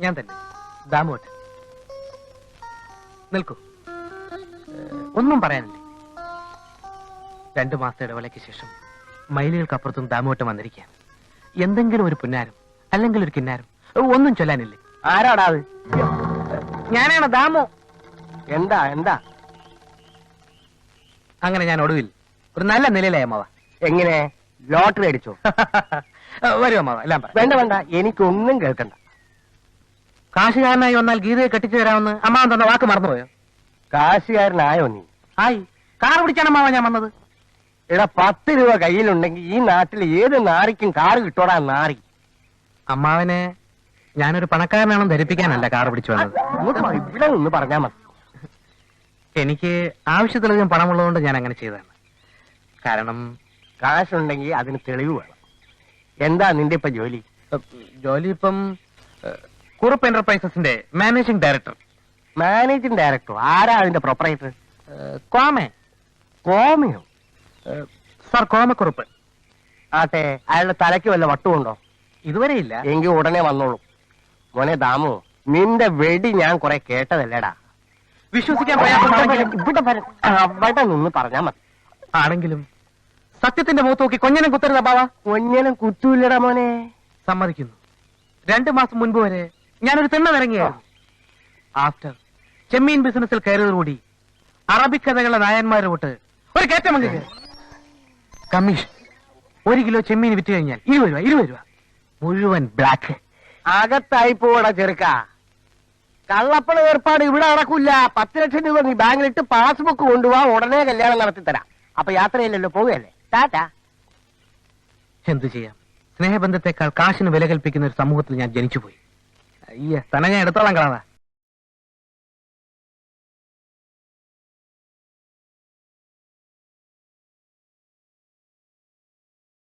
ഞാൻ തന്നെ. ദാമോട്ട് നിൽക്കൂ. ഒന്നും പറയാനില്ല? രണ്ടു മാസത്തെ ഇടവേളയ്ക്ക് ശേഷം മൈലുകൾക്കപ്പുറത്തും ദാമോട്ടം വന്നിരിക്കുകയാണ്. എന്തെങ്കിലും ഒരു പുന്നാരം അല്ലെങ്കിൽ ഒരു കിന്നാരം ഒന്നും ചൊല്ലാനില്ലേ? ആരാടാ അത്? ഞാനാണ് ദാമോ? എന്താ എന്താ? അങ്ങനെ ഞാൻ ഒടുവിൽ ഒരു നല്ല നിലയിലായി അമ്മാവ. എങ്ങനെ? ലോട്ടറി അടിച്ചോ? വരും അമ്മാവ എല്ലാം വേണ്ട വേണ്ട എനിക്കൊന്നും കേൾക്കണ്ട. കാശുകാരനായി വന്നാൽ ഗീതയെ കെട്ടിച്ചു തരാമെന്ന് അമ്മാവൻ തന്ന വാക്ക് മറന്നുപോയോ? കാശുകാരനായോ നീ? ആയി. കാർ പിടിച്ചാണ് അമ്മാവ ഞാൻ വന്നത്. എടാ പത്ത് രൂപ കയ്യിലുണ്ടെങ്കിൽ ഈ നാട്ടിൽ ഏത് നാറിക്കും കാറ് കിട്ടോടാ നാറി. അമ്മാവനെ ഞാനൊരു പണക്കാരനാണെന്ന് ധരിപ്പിക്കാനല്ല കാർ പിടിച്ചു വന്നത്. ഇവിടെ നിന്ന് പറഞ്ഞാ മതി. എനിക്ക് ആവശ്യത്തിലധികം പണമുള്ളതുകൊണ്ട് ഞാൻ അങ്ങനെ ചെയ്തതാണ്. കാരണം കാശുണ്ടെങ്കിൽ അതിന് തെളിവ് വേണം. എന്താ നിന്റെ ഇപ്പൊ ജോലി? ജോലി ഇപ്പം കുറുപ്പ് എന്റർപ്രൈസസിന്റെ മാനേജിംഗ് ഡയറക്ടർ. മാനേജിംഗ് ഡയറക്ടർ ആരാ അതിന്റെ പ്രൊപ്പറേറ്റർ കോമ കോമെ കോമിയോ സാർ കോമക്കുറുപ്പ് ആട്ടെ അയാളുടെ തലയ്ക്ക് വല്ല വട്ടുമുണ്ടോ? ഇതുവരെ ഇല്ല. എങ്കിൽ ഉടനെ വന്നോളൂ. മോനെ ദാമു നിന്റെ വെടി ഞാൻ കുറെ കേട്ടതല്ലേടാ? വിശ്വസിക്കാൻ പറയാം അവിടെ നിന്ന് പറഞ്ഞാ മതി. ആണെങ്കിലും സത്യത്തിന്റെ മുഖത്ത് നോക്കി കൊഞ്ഞനം കുത്തരുതാ ബാവാ. കൊഞ്ഞനം കുത്തൂല്ലടാ മോനെ. സമ്മതിക്കുന്നു. രണ്ടു മാസം മുൻപ് വരെ ഞാനൊരു തെണ്ണ ഇറങ്ങിയായിരുന്നു ആഫ്റ്റർ ചെമ്മീൻ ബിസിനസ്സിൽ കയറിയതോടുകൂടി അറബിക് കഥകളുടെ നായന്മാരെ വിട്ട് ഒരു കയറ്റം അങ്ങ്. കമ്മീഷൻ ഒരു കിലോ ചെമ്മീൻ വിറ്റ് കഴിഞ്ഞാൽ ഇരുപത് രൂപ ഇരുപത് രൂപ. മുഴുവൻ ബ്ലാക്ക് അകത്തായി പോടാ ചെറുക്ക. കള്ളപ്പണ ഏർപ്പാട് ഇവിടെ നടക്കൂല. പത്ത് ലക്ഷം രൂപ നീ ബാങ്കിലിട്ട് പാസ്ബുക്ക് കൊണ്ടുപോവാ ഉടനെ കല്യാണം നടത്തി തരാം അപ്പൊ യാത്രയില്ലല്ലോ പോവുകയല്ലേ? ടാറ്റാ. എന്തു ചെയ്യാം? സ്നേഹബന്ധത്തെക്കാൾ കാശിന് വില കൽപ്പിക്കുന്ന ഒരു സമൂഹത്തിൽ ഞാൻ ജനിച്ചുപോയി. അയ്യ തന്നെ ഞാൻ എടുത്തോളാം കളാ